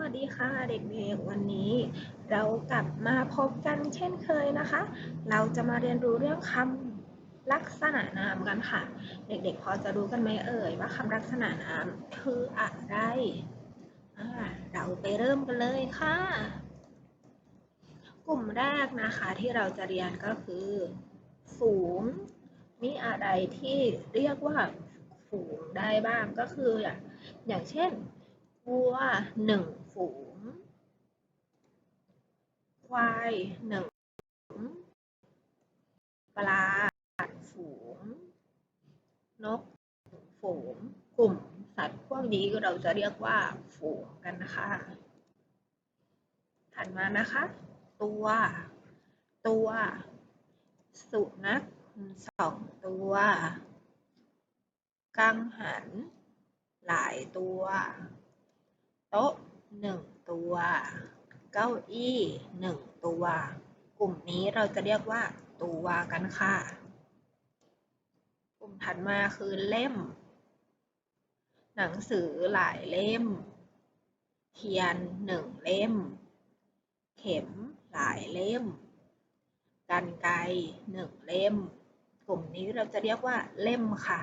วัสดีค่ะเด็กๆ วันนี้ เรากลับมาพบกันเช่นเคยนะคะ เราจะมาเรียนรู้เรื่องคำลักษณะนามกันค่ะ เด็กๆ พอจะรู้กันไหมเอ่ยว่าคำลักษณะนามคืออะไร เราไปเริ่มกันเลยค่ะ กลุ่มแรกนะคะที่เราจะเรียนก็คือ ฝูง มีอะไรที่เรียกว่าฝูงได้บ้างก็คืออย่างเช่นวัวหนึ่ง ฝูง ควายหนึ่งฝูงปลาฝูง นกฝูง กลุ่มสัตว์พวกนี้เราจะเรียกว่าฝูงกันนะคะ ถัดมานะคะ ตัว ตัว สุนัขสองตัว กังหัน หลายตัว โต๊ะ หนึ่งตัว เก้าอี้หนึ่งตัว กลุ่มนี้เราจะเรียกว่า ตัวกันค่ะ กลุ่มถัดมาคือเล่ม หนังสือหลายเล่ม เทียนหนึ่งเล่ม เข็มหลายเล่มกันไกรหนึ่งเล่ม กลุ่มนี้เราจะเรียกว่าเล่มค่ะ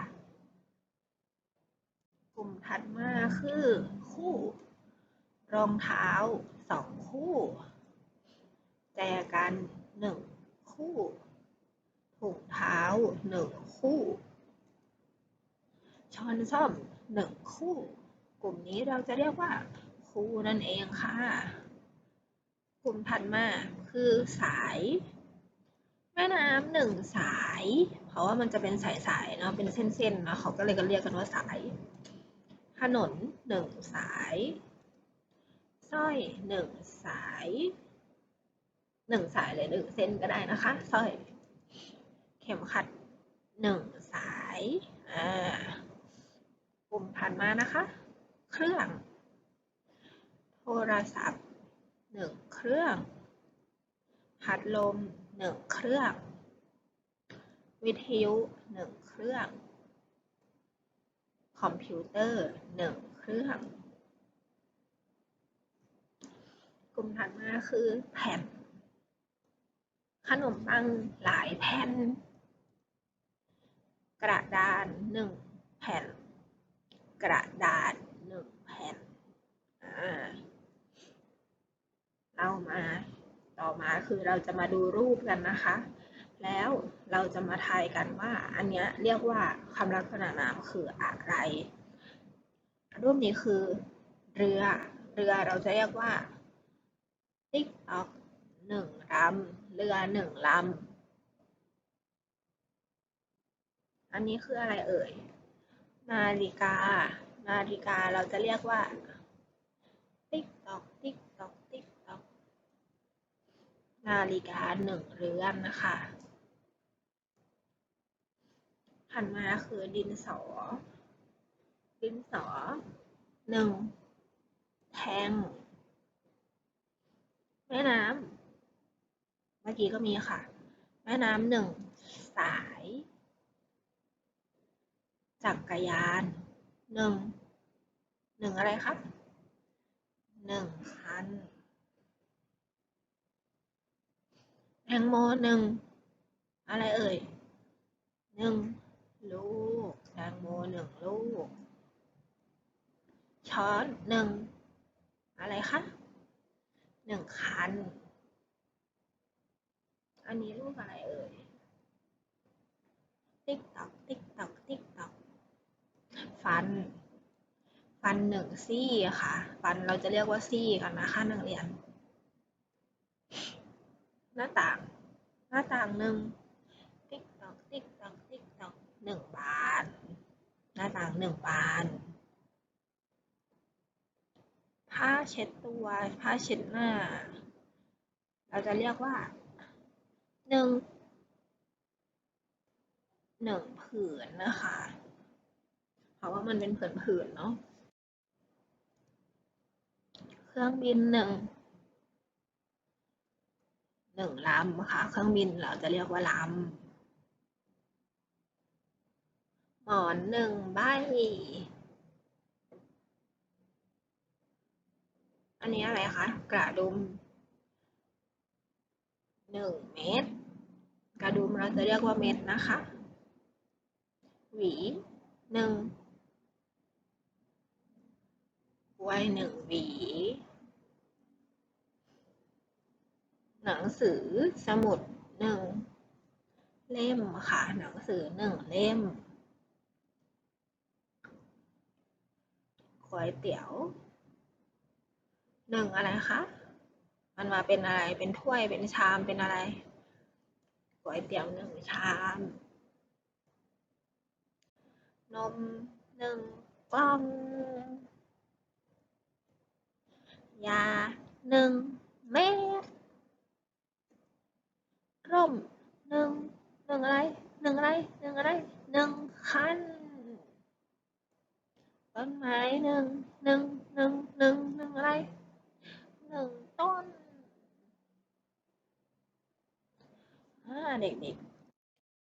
กลุ่มถัดมาคือคู่ รองเท้าสองคู่ แจกันหนึ่งคู่ถุงเท้าหนึ่งคู่ ช้อนส้อมหนึ่งคู่ กลุ่มนี้เราจะเรียกว่า คู่นั่นเองค่ะ กลุ่มถัดมาคือสาย แม่น้ำหนึ่งสาย เพราะว่ามันจะเป็นสายๆเนาะเป็นเส้นๆเนาะเขาก็เลยกันเรียกกันว่าสาย ถนนหนึ่งสาย ร้อยหนึ่งสายหนึ่งสายเลยหนึ่งเส้นก็ได้นะคะสร้อยเข็มขัดหนึ่งสายอ่ากลุ่มถัดมานะคะ เครื่อง โทรศัพท์หนึ่งเครื่อง พัดลมหนึ่งเครื่อง วิทยุหนึ่งเครื่อง คอมพิวเตอร์หนึ่งเครื่อง กลุ่มถัดมาคือแผ่น ขนมปังหลายแผ่น กระดานหนึ่งแผ่น กระดาษหนึ่งแผ่นเรามาต่อมาคือเราจะมาดูรูปกันนะคะ แล้วเราจะมาทายกันว่า อันเนี้ยเรียกว่าคำลักษณะนามคืออะไร รูปนี้คือ เรือ เรือเราจะเรียกว่า ติ๊กตอกหนึ่งลำเรือหนึ่งลำอันนี้คืออะไรเอ่ย นาฬิกา นาฬิกาเราจะเรียกว่า ติ๊กตอกติ๊กตอกติ๊กตอกนาฬิกาหนึ่งเรือนนะคะถัดมาคือดินสอ ดินสอหนึ่งแทง ม่น้ำเมื่อกี้ก็มีค่ะ แม่น้ำหนึ่งสาย จักรยานหนึ่งหนึ่งอะไรครับหนึ่งคันแตงโมหนึ่งอะไรเอ่ยหนึ่งลูกแตงโมหนึ่งลูก ช้อนหนึ่งอะไรคะ หนึ่งคัน อันนี้รูปอะไรเอ่ย ติ๊กตอก ติ๊กตอก ติ๊กตอก ฟัน ฟันหนึ่งซี่ค่ะ ฟันเราจะเรียกว่าซี่กันนะคะนักเรียน หน้าต่าง หน้าต่างหนึ่ง ติ๊กตอก ติ๊กตอก ติ๊กตอกหนึ่งบาน หน้าต่างหนึ่งบาน ผ้าเช็ดตัว ผ้าเช็ดหน้า เราจะเรียกว่าหนึ่งหนึ่งผืนนะคะ เพราะว่ามันเป็นผืนผืนเนาะ เครื่องบินหนึ่งหนึ่งลำค่ะ เครื่องบินเราจะเรียกว่าลำหมอนหนึ่งใบ อันนี้อะไรคะ กระดุมหนึ่งเม็ดกระดุมเราจะเรียกว่าเม็ดนะคะ หวีหนึ่งไว้หนึ่งหวี หนังสือสมุดหนึ่งเล่มค่ะ หนังสือหนึ่งเล่มก๋วยเตี๋ยว หนึ่งอะไรคะ มันมาเป็นอะไร เป็นถ้วย เป็นชาม เป็นอะไร ก๋วยเตี๋ยวหนึ่งชาม นมหนึ่งกล่อง ยาหนึ่งเม็ด ร่มหนึ่งหนึ่งอะไร หนึ่งอะไร หนึ่งอะไร หนึ่งคันต้นไม้หนึ่งหนึ่งหนึ่งหนึ่งหนึ่งอะไรห นึ่